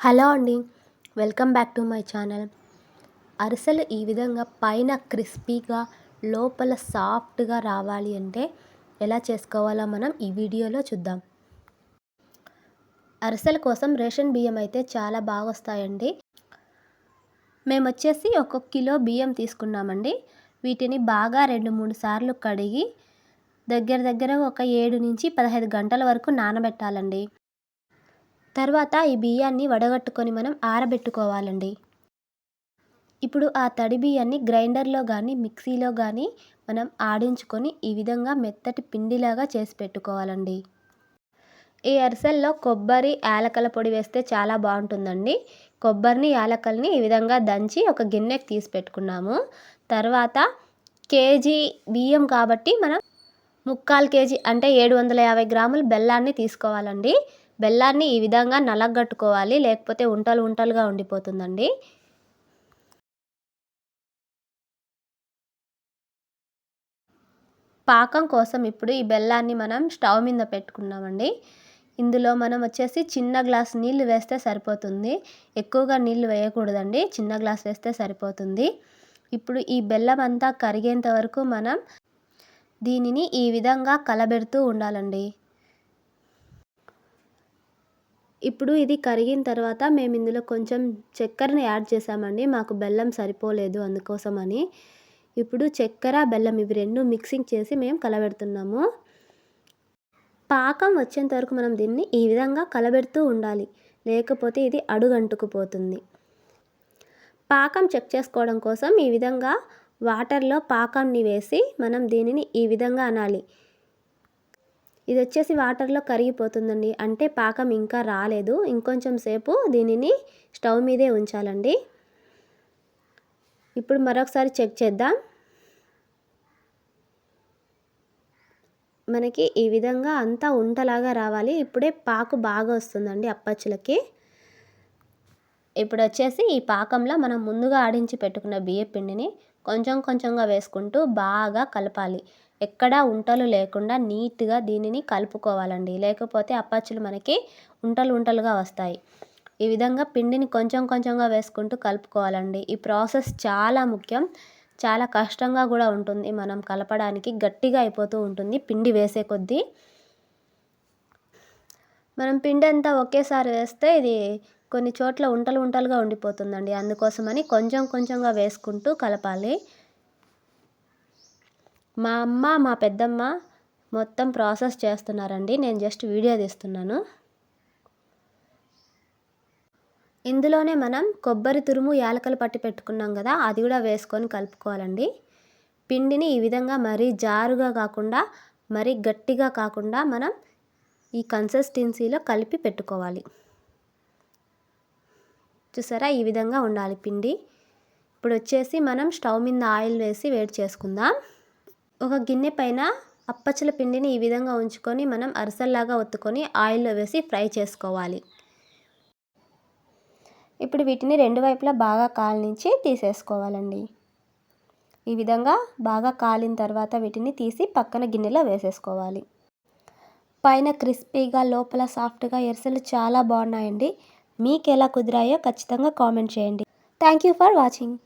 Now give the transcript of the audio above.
Hello అండి welcome back to my channel. అరిసెలు ఈ విధంగా పైన క్రిస్పీగా లోపల సాఫ్ట్గా రావాలి అంటే ఎలా చేసుకోవాలో మనం ఈ వీడియోలో చూద్దాం. అరిసెల కోసం రేషన్ బియ్యం అయితే చాలా బాగా వస్తాయండి మేము వచ్చేసి ఒక కిలో బియ్యం తీసుకున్నామండి. వీటిని బాగా రెండు మూడు సార్లు కడిగి దగ్గర దగ్గర ఒక ఏడు నుంచి పదహైదు గంటల వరకు నానబెట్టాలండి. తర్వాత ఈ బియ్యాన్ని వడగట్టుకొని మనం ఆరబెట్టుకోవాలండి. ఇప్పుడు ఆ తడి బియ్యాన్ని గ్రైండర్లో కానీ మిక్సీలో కానీ మనం ఆడించుకొని ఈ విధంగా మెత్తటి పిండిలాగా చేసి పెట్టుకోవాలండి. ఈ అరిసెల్లో కొబ్బరి యాలకల పొడి వేస్తే చాలా బాగుంటుందండి. కొబ్బరిని యాలకల్ని ఈ విధంగా దంచి ఒక గిన్నెకి తీసి పెట్టుకున్నాము. తర్వాత కేజీ బియ్యం కాబట్టి మనం ముక్కాలు కేజీ అంటే ఏడు వందల యాభై గ్రాములు బెల్లాన్ని తీసుకోవాలండి. బెల్లాన్ని ఈ విధంగా నలగట్టుకోవాలి లేకపోతే ఉంటలు ఉంటలుగా ఉండిపోతుందండి. పాకం కోసం ఇప్పుడు ఈ బెల్లాన్ని మనం స్టవ్ మీద పెట్టుకున్నామండి. ఇందులో మనం వచ్చేసి చిన్న గ్లాస్ నీళ్ళు వేస్తే సరిపోతుంది. ఎక్కువగా నీళ్ళు వేయకూడదండి చిన్న గ్లాస్ వేస్తే సరిపోతుంది. ఇప్పుడు ఈ బెల్లం అంతా కరిగేంత వరకు మనం దీనిని ఈ విధంగా కలబెడుతూ ఉండాలండి. ఇప్పుడు ఇది కరిగిన తర్వాత మేము ఇందులో కొంచెం చక్కెరని యాడ్ చేసామండి మాకు బెల్లం సరిపోలేదు అందుకోసమని. ఇప్పుడు చక్కెర బెల్లం ఇవి రెండు మిక్సింగ్ చేసి మేము కలబెడుతున్నాము. పాకం వచ్చేంత వరకు మనం దీన్ని ఈ విధంగా కలబెడుతూ ఉండాలి. లేకపోతే ఇది అడుగంటుకుపోతుంది. పాకం చెక్ చేసుకోవడం కోసం ఈ విధంగా వాటర్లో పాకంని వేసి మనం దీనిని ఈ విధంగా అనాలి. ఇది వచ్చేసి వాటర్లో కరిగిపోతుందండి. అంటే పాకం ఇంకా రాలేదు. ఇంకొంచెం సేపు దీనిని స్టవ్ మీదే ఉంచాలండి. ఇప్పుడు మరొకసారి చెక్ చేద్దాం. మనకి ఈ విధంగా అంతా ఉంటలాగా రావాలి. ఇప్పుడే పాకు బాగా వస్తుందండి అప్పచ్చులకి. ఇప్పుడు వచ్చేసి ఈ పాకంలో మనం ముందుగా ఆడించి పెట్టుకున్న బియ్య పిండిని కొంచెం కొంచెంగా వేసుకుంటూ బాగా కలపాలి. ఎక్కడా ఉంటలు లేకుండా నీట్గా దీనిని కలుపుకోవాలండి. లేకపోతే అప్పచ్చులు మనకి ఉంటలు ఉంటలుగా వస్తాయి. ఈ విధంగా పిండిని కొంచెం కొంచెంగా వేసుకుంటూ కలుపుకోవాలండి. ఈ ప్రాసెస్ చాలా ముఖ్యం. చాలా కష్టంగా కూడా ఉంటుంది. మనం కలపడానికి గట్టిగా అయిపోతూ ఉంటుంది పిండి వేసే కొద్దీ. మనం పిండి అంతా ఒకేసారి వేస్తే ఇది కొన్ని చోట్ల ఉంటలు ఉంటలుగా ఉండిపోతుందండి. అందుకోసమని కొంచెం కొంచెంగా వేసుకుంటూ కలపాలి. మా అమ్మ మా పెద్దమ్మ మొత్తం ప్రాసెస్ చేస్తున్నారండి. నేను జస్ట్ వీడియో తీస్తున్నాను. ఇందులోనే మనం కొబ్బరి తురుము యాలకలు పట్టి పెట్టుకున్నాం కదా అది కూడా వేసుకొని కలుపుకోవాలండి. పిండిని ఈ విధంగా మరీ జారుగా కాకుండా మరీ గట్టిగా కాకుండా మనం ఈ కన్సిస్టెన్సీలో కలిపి పెట్టుకోవాలి. చూసారా? ఈ విధంగా ఉండాలి పిండి. ఇప్పుడు వచ్చేసి మనం స్టవ్ మీద ఆయిల్ వేసి వేడి చేసుకుందాం. ఒక గిన్నె పైన అప్పచ్చల పిండిని ఈ విధంగా ఉంచుకొని మనం అరసల్లాగా ఒత్తుకొని ఆయిల్లో వేసి ఫ్రై చేసుకోవాలి. ఇప్పుడు వీటిని రెండు వైపులా బాగా కాలనించి తీసేసుకోవాలండి. ఈ విధంగా బాగా కాలిన తర్వాత వీటిని తీసి పక్కన గిన్నెలో వేసేసుకోవాలి. పైన క్రిస్పీగా లోపల సాఫ్ట్గా ఎరసలు చాలా బాగున్నాయండి. మీకు ఎలా కుదిరాయో ఖచ్చితంగా కామెంట్ చేయండి. Thank you for watching.